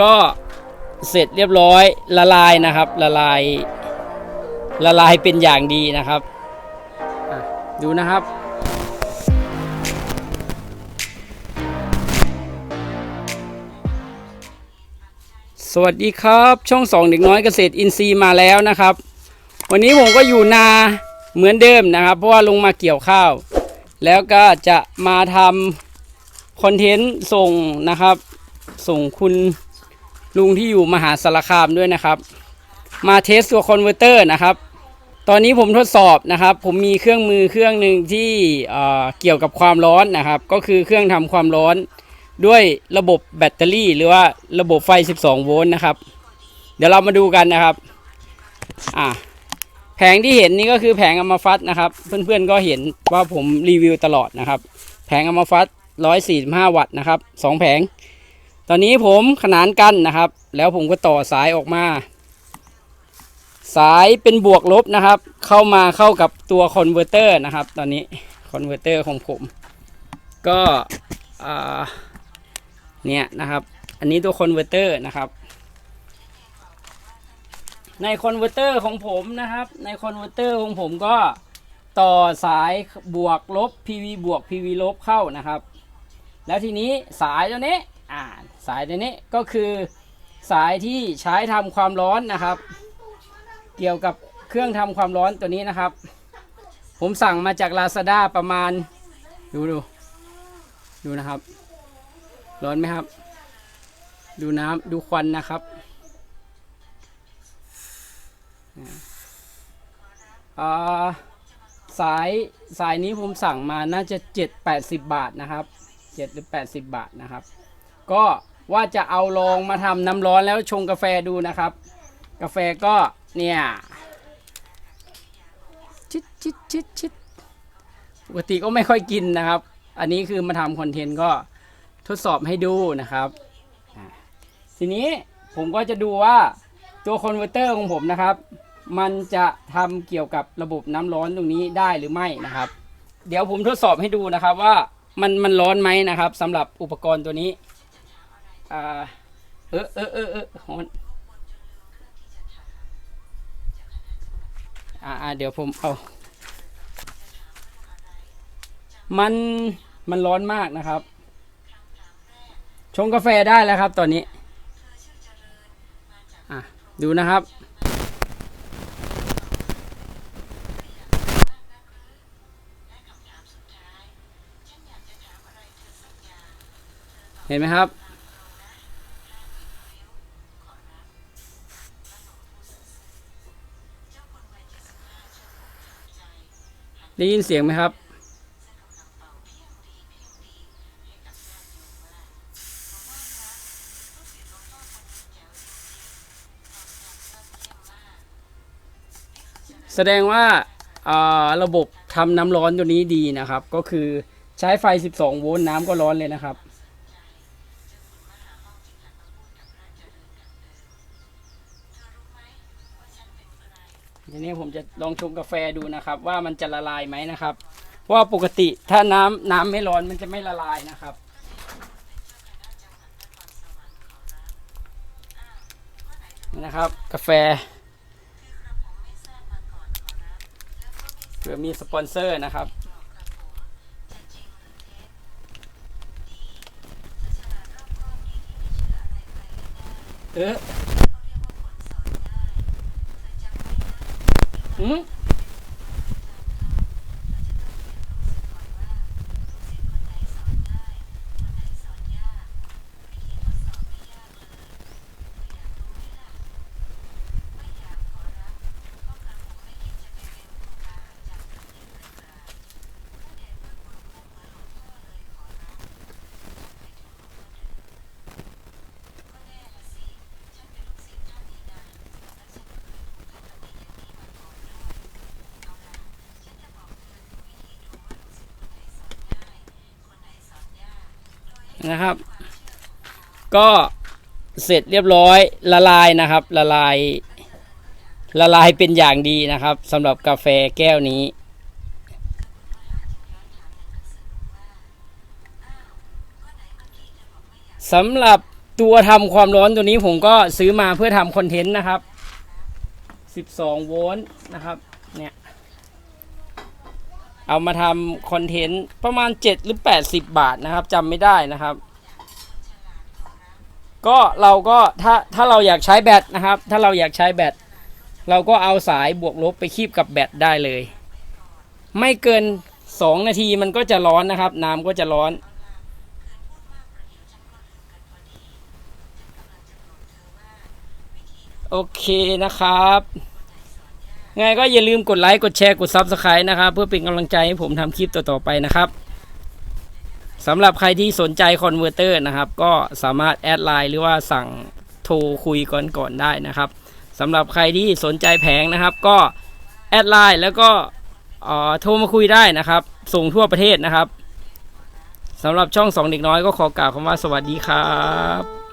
ก็เสร็จเรียบร้อยละลายนะครับละลายละลายเป็นอย่างดีนะครับดูนะครับสวัสดีครับช่องสองเด็กน้อยเกษตรอินทรีย์มาแล้วนะครับ วันนี้ผมก็อยู่นาเหมือนเดิมนะครับ เพราะว่าลงมาเกี่ยวข้าว แล้วก็จะมาทำคอนเทนต์ส่งนะครับ ส่งคุณ ลุงที่อยู่มหาสารคามด้วยนะครับ มาเทสตัวคอนเวอร์เตอร์นะครับ ตอนนี้ผมทดสอบนะครับ ผมมีเครื่องมือเครื่องหนึ่งที่เอ่อเกี่ยวกับความร้อนนะครับ ก็คือเครื่องทำความร้อนด้วยระบบแบตเตอรี่ หรือว่าระบบไฟ 12 โวลต์นะครับ เดี๋ยวเรามาดูกันนะครับอ่าแผงที่เห็นนี่ก็คือแผงอัมฟัตนะครับ เพื่อนๆก็เห็นว่าผมรีวิวตลอดนะครับ แผงอัมฟัต145 วัตต์นะครับสองแผง ตอนนี้ผมขนานกันนะครับ แล้วผมก็ต่อสายออกมา สายเป็นบวกลบนะครับ เข้ามาเข้ากับตัวคอนเวอร์เตอร์นะครับ ตอนนี้คอนเวอร์เตอร์ของผม ก็เนี่ยนะครับ อันนี้ตัวคอนเวอร์เตอร์นะครับในคอนเวอร์เตอร์ของผมนะครับ ในคอนเวอร์เตอร์ของผมก็ต่อสายบวกลบ PV บวก PV ลบเข้านะครับ แล้วทีนี้สายตัวนี้อ่า สายตัวนี้ก็คือสายที่ใช้ทำความร้อนนะครับ เกี่ยวกับเครื่องทำความร้อนตัวนี้นะครับ ผมสั่งมาจาก Lazada ประมาณดูดูดูนะครับ ร้อนไหมครับ ดูน้ำดูควันนะครับอ่าสายสายนี้ผมสั่งมาน่าจะ 7 80 บาทนะครับ 7 หรือ 80 บาทนะครับ ก็ ว่าจะเอาลองมาทำน้ำร้อนแล้วชงกาแฟดูนะครับ กาแฟก็เนี่ยชิดชิดชิดชิดปกติก็ไม่ค่อยกินนะครับ อันนี้คือมาทำคอนเทนต์ก็ทดสอบให้ดูนะครับ ทีนี้ผมก็จะดูว่าตัวคอนเวอร์เตอร์ของผมนะครับ มันจะทำเกี่ยวกับระบบน้ำร้อนตรงนี้ได้หรือไม่นะครับ เดี๋ยวผมทดสอบให้ดูนะครับว่ามันมันร้อนไหมนะครับสำหรับอุปกรณ์ตัวนี้ อ่าเออเออเออเออขอนอ่าอ่าเดี๋ยวผมเอา มันมันร้อนมากนะครับ ชงกาแฟได้แล้วครับตอนนี้ อะ ดูนะครับ เห็นไหมครับ ได้ยินเสียงไหมครับ แสดงว่าาระบบทำน้ำร้อนตัวนี้ดีนะครับ ก็คือใช้ไฟ 12 โวลต์น้ำก็ร้อนเลยนะครับ ทีนี้ผมจะลองชงกาแฟดูนะครับ ว่ามันจะละลายไหมนะครับว่าปกติถ้าน้ำน้ำไม่ร้อนมันจะไม่ละลายนะครับนี่นะครับ กาแฟเผื่อมีสปอนเซอร์นะครับเออ หืม นะครับ ก็เสร็จเรียบร้อยละลายนะครับ ละลาย ละลายเป็นอย่างดีนะครับสำหรับกาแฟแก้วนี้สำหรับตัวทำความร้อนตัวนี้ผมก็ซื้อมาเพื่อทำคอนเทนต์นะครับ 12 โวลต์นะครับ เนี่ย เอามาทำคอนเทนต์ประมาณ 7 หรือ 80 บาทนะครับจำไม่ได้นะครับ ก็เราก็ถ้าถ้าเราอยากใช้แบตนะครับ ถ้าเราอยากใช้แบตเราก็เอาสายบวกลบไปคีบกับแบตได้เลย ไม่เกิน 2 นาทีมันก็จะร้อนนะครับ น้ำก็จะร้อน โอเคนะครับ ไงก็อย่าลืมกดไลค์กดแชร์กด Subscribe นะครับ เพื่อเป็นกำลังใจให้ผมทำคลิปต่อๆไปนะครับสำหรับใครที่สนใจคอนเวอร์เตอร์นะครับ ก็สามารถแอดไลน์หรือว่าสั่งโทรคุยก่อนก่อนๆได้นะครับสำหรับใครที่สนใจแผงนะครับ ก็แอดไลน์แล้วก็อ่อโทรมาคุยได้นะครับ ส่งทั่วประเทศนะครับสำหรับช่องสองเด็กน้อยก็ขอกล่าวคำว่าสวัสดีครับ